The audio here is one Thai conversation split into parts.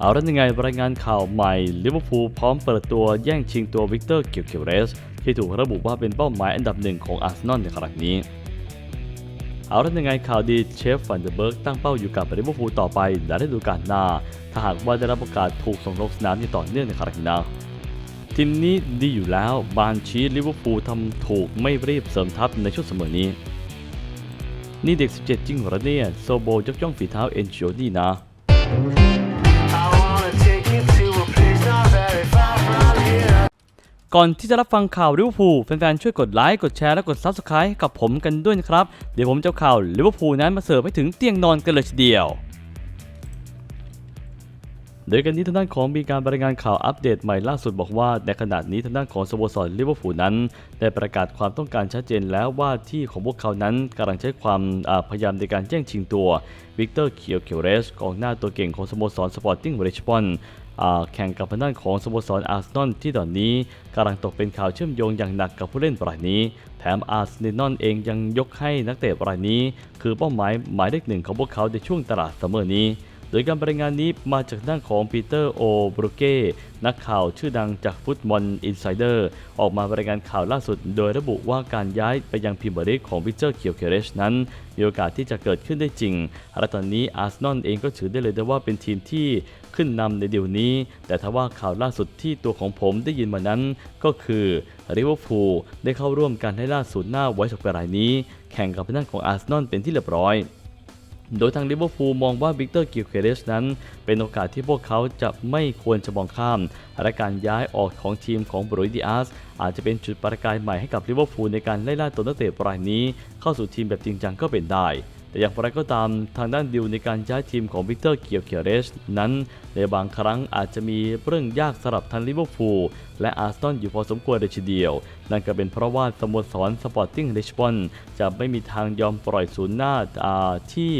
เอาแล้วยังไงรายงานข่าวใหม่ลิเวอร์พูลพร้อมเปิดตัวแย่งชิงตัววิกเตอร์เกียวเคียวเรส ที่ถูกระบุว่าเป็นเป้าหมายอันดับหนึ่งของอาร์เซนอลในครั้งนี้ เอาแล้วยังไงข่าวดีเชฟฟันเดอร์เบิร์กตั้งเป้าอยู่กับลิเวอร์พูลต่อไปในฤดูกาลหน้า ถ้าหากว่าได้รับโอกาสถูกส่งลงสนามอย่างต่อเนื่องในครั้งนี้นะทีมนี้ดีอยู่แล้วบานชีลิเวอร์พูลทำถูกไม่รีบเสริมทัพในช่วงเสมอนี้ นี่เด็ก 17 จริงหรอเนี่ย โซโบยกย่องฝีเท้าเอนชิโอดีนะ ก่อนที่จะรับฟังข่าวลิเวอร์พูลแฟนๆช่วยกดไลค์กดแชร์และกด Subscribe กับผมกันด้วยนะครับ เดี๋ยวผมจะข่าวลิเวอร์พูลนั้นมาเสิร์ฟให้ถึงเตียงนอนกันเลยทีเดียวโดยกันนี้ทางด้านของมีการรายงานข่าวอัปเดตใหม่ล่าสุดบอกว่า ในขณะนี้ทางด้านของสโมสรลิเวอร์พูลนั้น ได้ประกาศความต้องการชัดเจนแล้วว่าที่ของพวกเขานั้นกำลังใช้ความพยายามในการแย่งชิงตัววิกเตอร์เคียวเคียวเรสกองหน้าตัวเก่งของสโมสรสปอร์ติ้งบริชบอน แข่งกับทางด้านของสโมสรอาร์เซนอลที่ตอนนี้กำลังตกเป็นข่าวเชื่อมโยงอย่างหนักกับผู้เล่นรายนี้ แถมอาร์เซนอลเองยังยกให้นักเตะรายนี้ คือเป้าหมายหมายเลขหนึ่งของพวกเขาในช่วงตลาดซัมเมอร์นี้ โดยการรายงานนี้มาจากด้านของปีเตอร์โอบรูเก้นักข่าวชื่อดังจากฟุตบอลอินไซเดอร์ออกมารายงานข่าวล่าสุด โดยระบุว่าการย้ายไปยังพรีเมียร์ลีกของวิเตอร์เคียวเคเรชนั้นมีโอกาสที่จะเกิดขึ้นได้จริงและตอนนี้อาร์เซนอลเองก็ถือได้เลยได้ว่าเป็นทีมที่ขึ้นนำในเดียวนี้ แต่ถ้าว่าข่าวล่าสุดที่ตัวของผมได้ยินมานั้น ก็คือริเวอร์พูลได้เข้าร่วมการให้ล่าสุดหน้าไว้สักรายนี้ แข่งกับทางด้านของอาร์เซนอลเป็นที่เรียบร้อย โดยทางลิเวอร์พูลมองว่าวิกเตอร์กิลเคเรสนั้น เป็นโอกาสที่พวกเขาจะไม่ควรจะมองข้าม และการย้ายออกของทีมของบรูอิดิอาสอาจจะเป็นจุดประกายใหม่ให้กับลิเวอร์พูลในการไล่ล่าตัวนักเตะรายนี้ เข้าสู่ทีมแบบจริงจังก็เป็นได้ แต่อย่างไรก็ตามทางด้านดิวในการย้ายทีมของวิกเตอร์เกียวเคเรสนั้น ในบางครั้งอาจจะมีเรื่องยากสำหรับทางลิเวอร์พูลและอาร์ซนอลอยู่พอสมควรเลยทีเดียว นั่นก็เป็นเพราะว่าสโมสรสปอร์ติ้งลิชบอนจะไม่มีทางยอมปล่อยศูนย์หน้าที่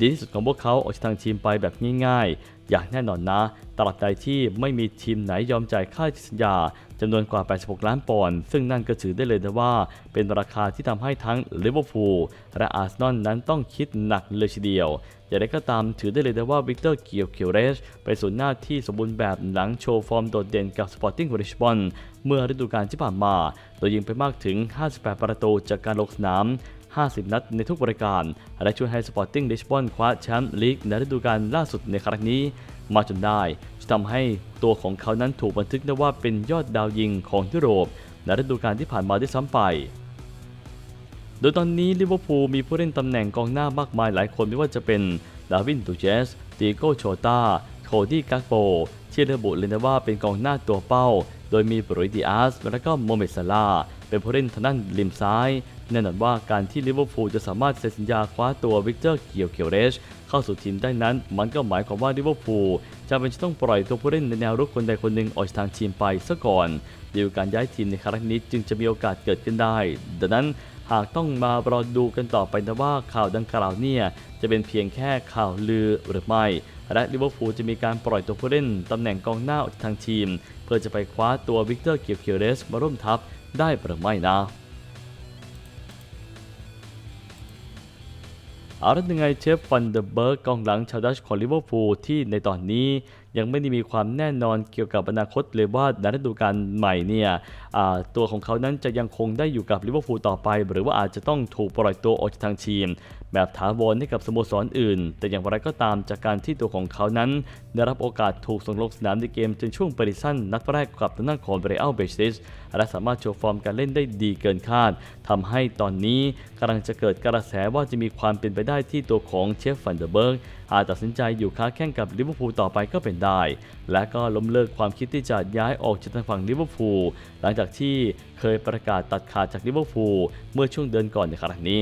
ดีที่สุดของพวกเขาออกจากทางทีมไปแบบง่ายๆ อย่างแน่นอนนะตราบใดที่ไม่มีทีมไหนยอมจ่ายค่าสัญญาจำนวนกว่า 86 ล้านปอนด์ซึ่งนั่นก็ถือได้เลยนะว่า เป็นราคาที่ทำให้ทั้งลิเวอร์พูลและอาร์เซนอลนั้นต้องคิดหนักเลยทีเดียว อย่างไรก็ตามถือได้เลยนะว่าวิกเตอร์เกียวเคียวเรสไปสู่หน้าที่สมบูรณ์แบบหลังโชว์ฟอร์มโดดเด่นกับสปอร์ติ้งริชบอนเมื่อฤดูกาลที่ผ่านมา โดยยิงไปมากถึง 58 ประตูจากการลงสนาม 50 นัดในทุกบริการ และช่วยให้สปอร์ติ้งลิชบอนคว้าแชมป์ลีกในฤดูกาลล่าสุดในครั้งนี้ มาจนได้จะทำให้ตัวของเขานั้นถูกบันทึกได้ว่าเป็นยอดดาวยิงของยุโรปในฤดูกาลที่ผ่านมาได้ซ้ำไปโดยตอนนี้ลิเวอร์พูลมีผู้เล่นตำแหน่งกองหน้ามากมายหลายคนไม่ว่าจะเป็นดาวินตูเจสตีโกโชตาโคดี้กักโปที่ระบุเลยนะว่าเป็นกองหน้าตัวเป้า โดยมีบรูอิดิอาสและก็โมเมดซาลาเป็นผู้เล่นทางด้านริมซ้าย แน่นอนว่าการที่ลิเวอร์พูลจะสามารถเซ็นสัญญาคว้าตัววิกเตอร์เกียวเคียวเรช เข้าสู่ทีมได้นั้น มันก็หมายความว่าลิเวอร์พูลจะเป็นจะต้องปล่อยตัวผู้เล่นในแนวรุกคนใดคนหนึ่งออกจากทางทีมไปซะก่อนดีลการย้ายทีมในครั้งนี้จึงจะมีโอกาสเกิดขึ้นได้ ดังนั้นหากต้องมารอดูกันต่อไปนะว่าข่าวดังกล่าวเนี่ยจะเป็นเพียงแค่ข่าวลือหรือไม่ และลิเวอร์พูลจะมีการปล่อยตัวผู้เล่นตำแหน่งกองหน้าออกจากทางทีม เพื่อจะไปคว้าตัววิกเตอร์เกียวเคียวเรสมาร่วมทัพได้หรือไม่นะ เอาละยังไงเชฟฟันเดอร์เบิร์กกองหลังชาวดัชของลิเวอร์พูลที่ในตอนนี้ ยังไม่ได้มีความแน่นอนเกี่ยวกับอนาคตเลยว่าในฤดูกาลใหม่เนี่ยตัวของเขานั้นจะยังคงได้อยู่กับลิเวอร์พูลต่อไป หรือว่าอาจจะต้องถูกปล่อยตัวออกจากทางทีม แบบถาวรให้กับสโมสรอื่น แต่อย่างไรก็ตามจากการที่ตัวของเขานั้น ได้รับโอกาสถูกส่งลงสนามในเกมจนช่วงปริสั้นนัดแรกกับทางด้านของเบรอัลเบชิสและสามารถโชว์ฟอร์มการเล่นได้ดีเกินคาดทำให้ตอนนี้กำลังจะเกิดกระแสว่าจะมีความเป็นไปได้ที่ตัวของเชฟฟันเดอร์เบิร์กอาจตัดสินใจอยู่ค้าแข่งกับลิเวอร์พูลต่อไปก็เป็นได้และก็ล้มเลิกความคิดที่จะย้ายออกจากทางฝั่งลิเวอร์พูลหลังจากที่เคยประกาศตัดขาดจากลิเวอร์พูลเมื่อช่วงเดือนก่อนในครั้งนี้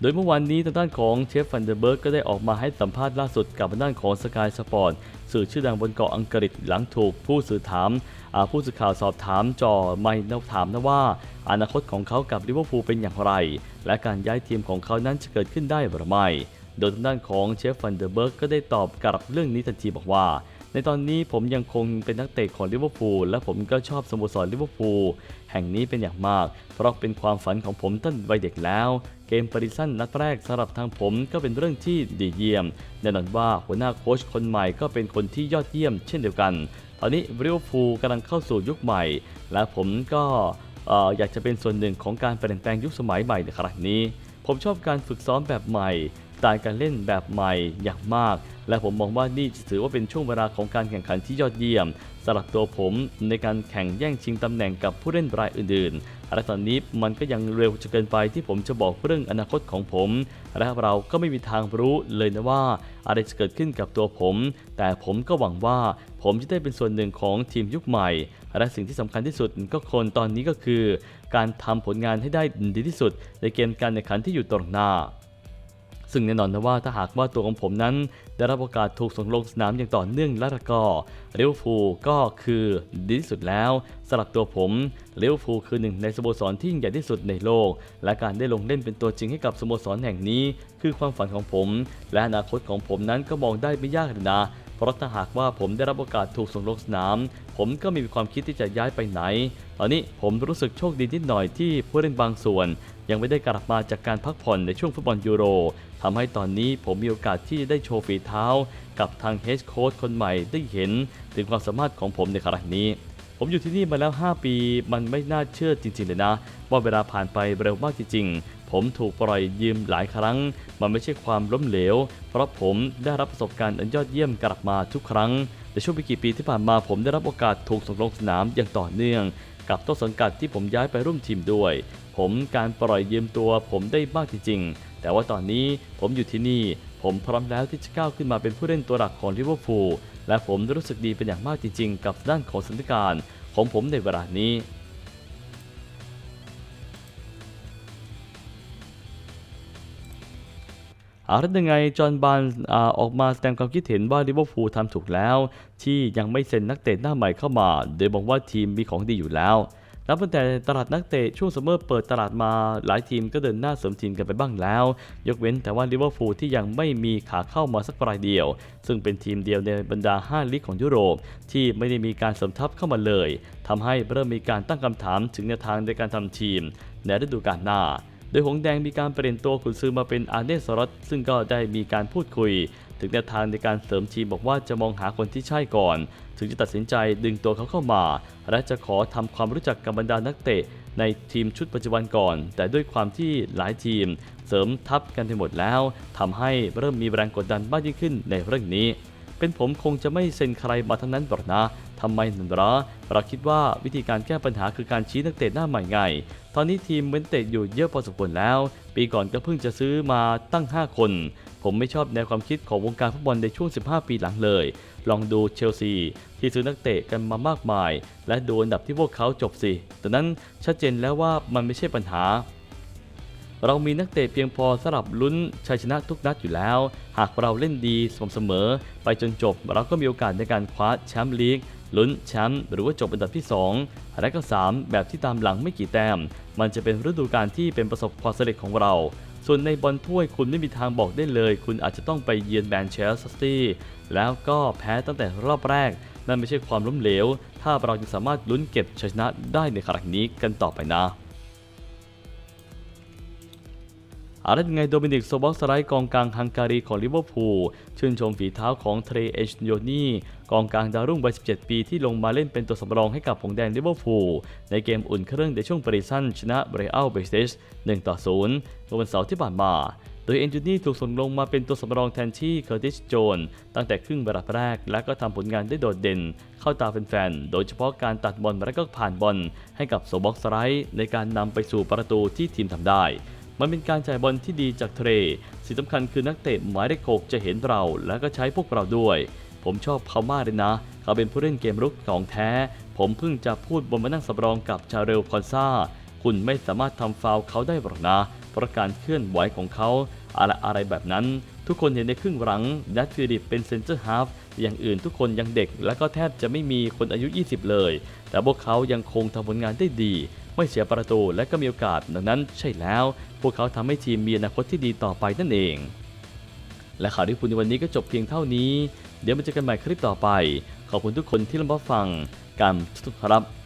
โดยเมื่อวานนี้ทางด้านของเชฟฟันเดอร์เบิร์กก็ได้ออกมาให้สัมภาษณ์ล่าสุดกับทางด้านของสกายสปอร์ตสื่อชื่อดังบนเกาะอังกฤษหลังถูกผู้สื่อถามาผู้สื่อข่าวสอบถามจ่อไม่แล้วถามนะว่า อนาคตของเขากับลิเวอร์พูลเป็นอย่างไร และการย้ายทีมของเขานั้นจะเกิดขึ้นได้หรือไม่ โดยทางด้านของเชฟฟันเดอร์เบิร์กก็ได้ตอบกลับเรื่องนี้ทันทีบอกว่า ในตอนนี้ผมยังคงเป็นนักเตะของลิเวอร์พูลและผมก็ชอบสโมสรลิเวอร์พูลแห่งนี้เป็นอย่างมาก เพราะเป็นความฝันของผมตั้งแต่วัยเด็กแล้ว เกมปริซันนัดแรกสำหรับทางผมก็เป็นเรื่องที่ดีเยี่ยมแน่นอนว่าหัวหน้าโค้ชคนใหม่ก็เป็นคนที่ยอดเยี่ยมเช่นเดียวกัน ตอนนี้ลิเวอร์พูลกำลังเข้าสู่ยุคใหม่ และผมก็เอ่อยากจะเป็นส่วนหนึ่งของการเปลี่ยนแปลงยุคสมัยใหม่ในครั้งนี้ ผมชอบการฝึกซ้อมแบบใหม่ ไตล์การเล่นแบบใหม่อย่างมาก และผมมองว่านี่ถือว่าเป็นช่วงเวลาของการแข่งขันที่ยอดเยี่ยมสำหรับตัวผมในการแข่งแย่งชิงตำแหน่งกับผู้เล่นรายอื่นๆ และตอนนี้มันก็ยังเร็วจะเกินไปที่ผมจะบอกเรื่องอนาคตของผม และเราก็ไม่มีทางรู้เลยนะว่า อะไรจะเกิดขึ้นกับตัวผม แต่ผมก็หวังว่าผมจะได้เป็นส่วนหนึ่งของทีมยุคใหม่ และสิ่งที่สำคัญที่สุดก็คนตอนนี้ก็คือ การทำผลงานให้ได้ดีที่สุด ในเกมการแข่งขันที่อยู่ตรงหน้า ซึ่งแน่นอนนะว่าถ้าหากว่าตัวของผมนั้น ได้รับโอกาสถูกส่งลงสนามอย่างต่อเนื่องและก็เลี้ยวฟูก็คือดีที่สุดแล้วสำหรับตัวผมเลี้ยวฟูคือหนึ่งในสโมสรที่ยิ่งใหญ่ที่สุดในโลก และการได้ลงเล่นเป็นตัวจริงให้กับสโมสรแห่งนี้ คือความฝันของผม และอนาคตของผมนั้นก็มองได้ไม่ยากเลยนะ เพราะถ้าหากว่าผมได้รับโอกาสถูกส่งลงสนาม ผมก็มีความคิดที่จะย้ายไปไหน ตอนนี้ผมรู้สึกโชคดีนิดหน่อยที่ผู้เล่นบางส่วน ยังไม่ได้กลับมาจากการพักผ่อนในช่วงฟุตบอลยูโรทำให้ตอนนี้ผมมีโอกาสที่จะได้โชว์ฝีเท้า กับทางเฮดโค้ชคนใหม่ได้เห็น ถึงความสามารถของผมในครั้งนี้ ผมอยู่ที่นี่มาแล้ว 5 ปี มันไม่น่าเชื่อจริงๆเลยนะ ว่าเวลาผ่านไปเร็วมากจริงๆ ผมถูกปล่อยยืมหลายครั้ง มันไม่ใช่ความล้มเหลว เพราะผมได้รับประสบการณ์อันยอดเยี่ยมกลับมาทุกครั้งในช่วงไม่กี่ปีที่ผ่านมาผมได้รับโอกาสถูกส่งลงสนามอย่างต่อเนื่อง กับต้นสังกัดที่ผมย้ายไปร่วมทีมด้วย ผมการปล่อยยืมตัวผมได้มากจริงๆ แต่ว่าตอนนี้ผมอยู่ที่นี่ ผมพร้อมแล้วที่จะก้าวขึ้นมาเป็นผู้เล่นตัวหลักของลิเวอร์พูล และผมรู้สึกดีเป็นอย่างมากจริง ๆ กับด้านของสถานการณ์ของผมในเวลานี้เอาละยังไง จอห์นบานออกมาแสดงความคิดเห็นว่าลิเวอร์พูลทำถูกแล้ว ที่ยังไม่เซ็นนักเตะหน้าใหม่เข้ามา โดยบอกว่าทีมมีของดีอยู่แล้ว นับตั้งแต่ตลาดนักเตะช่วงซัมเมอร์เปิดตลาดมาหลายทีมก็เดินหน้าเสริมทีมกันไปบ้างแล้ว ยกเว้นแต่ว่าลิเวอร์พูลที่ยังไม่มีขาเข้ามาสักรายเดียว ซึ่งเป็นทีมเดียวในบรรดา 5 ลีกของยุโรป ที่ไม่ได้มีการเสริมทัพเข้ามาเลยทำให้เริ่มมีการตั้งคำถามถึงแนวทางในการทำทีม ในฤดูกาลหน้าโดยหงแดงมีการเปลี่ยนตัวขุนซือมาเป็นอาร์เนสรอตซึ่งก็ได้มีการพูดคุย ถึงแนวทางในการเสริมทีมบอกว่าจะมองหาคนที่ใช่ก่อน ถึงจะตัดสินใจดึงตัวเขาเข้ามา และจะขอทำความรู้จักกับบรรดานักเตะในทีมชุดปัจจุบันก่อน แต่ด้วยความที่หลายทีม เสริมทัพกันไปหมดแล้วทำให้เริ่มมีแรงกดดันมากยิ่งขึ้นในเรื่องนี้ เป็นผมคงจะไม่เซ็นใครมาทั้งนั้นหรอกนะทำไมหนึ่งรอเราคิดว่าวิธีการแก้ปัญหาคือการชี้นักเตะหน้าใหม่ไง ตอนนี้ทีมเว้นเตะอยู่เยอะพอสมควรแล้ว ปีก่อนก็เพิ่งจะซื้อมาตั้ง 5 คน ผมไม่ชอบแนวความคิดของวงการฟุตบอลในช่วง 15 ปีหลังเลย ลองดูเชลซีที่ซื้อนักเตะกันมามากมาย และดูอันดับที่พวกเขาจบสิแต่นั้นชัดเจนแล้วว่ามันไม่ใช่ปัญหา เรามีนักเตะเพียงพอสำหรับลุ้นชัยชนะทุกนัดอยู่แล้ว หากเราเล่นดีสม่ำเสมอ ไปจนจบเราก็มีโอกาสในการคว้าแชมป์ลีกลุ้นแชมป์หรือว่าจบอันดับที่ 2 และก็ 3 แบบที่ตามหลังไม่กี่แต้ม มันจะเป็นฤดูกาลที่เป็นประสบความสำเร็จของเรา ส่วนในบอลถ้วยคุณไม่มีทางบอกได้เลย คุณอาจจะต้องไปเยือนแมนเชสเตอร์ซิตี้แล้วก็แพ้ตั้งแต่รอบแรก นั่นไม่ใช่ความล้มเหลว ถ้าเราจะสามารถลุ้นเก็บชัยชนะได้ในครั้งนี้กันต่อไปนะ อาร์ตยังไงโดมินิกโซบ็อกสไลท์กองกลางฮังการีของลิเวอร์พูลชื่นชมฝีเท้าของเทรเอชโยนีกองกลางดาวรุ่งวัย 17 ปีที่ลงมาเล่นเป็นตัวสำรองให้กับผงแดงลิเวอร์พูลในเกมอุ่นเครื่องในช่วงปริซันชนะเบรอัลเบสเตช1ต่อ0เมื่อวันเสาร์ที่ผ่านมาโดยเอนจูนี่ถูกส่งลงมาเป็นตัวสำรองแทนที่เคอร์ติสโจน ตั้งแต่ครึ่งเวลาแรก และก็ทำผลงานได้โดดเด่น เข้าตาแฟนๆ โดยเฉพาะการตัดบอลและก็ผ่านบอลให้กับโซบ็อกสไลท์ในการนำไปสู่ประตูที่ทีมทำได้ มันเป็นการจ่ายบอลที่ดีจากเทรสิ่งสำคัญคือนักเตะหมายเลขหกจะเห็นเรา และก็ใช้พวกเราด้วย ผมชอบเขามากเลยนะ เขาเป็นผู้เล่นเกมรุกของแท้ ผมเพิ่งจะพูดบนมานั่งสำรองกับชาเรลคอนซาคุณไม่สามารถทำฟาวเขาได้หรอกนะเพราะการเคลื่อนไหวของเขาอะไรอะไรแบบนั้น ทุกคนเห็นในครึ่งหลังนัดฟิลิปเป็นเซนเตอร์ฮาฟอย่างอื่นทุกคนยังเด็ก และก็แทบจะไม่มีคนอายุ 20 เลย แต่พวกเขายังคงทำผลงานได้ดี ไม่เสียประตูและก็มีโอกาสดังนั้นใช่แล้ว พวกเขาทำให้ทีมมีอนาคตที่ดีต่อไปนั่นเอง และข่าวที่พูดในวันนี้ก็จบเพียงเท่านี้ เดี๋ยวมาเจอกันใหม่คลิปต่อไป ขอบคุณทุกคนที่รับฟังกันทุกครับ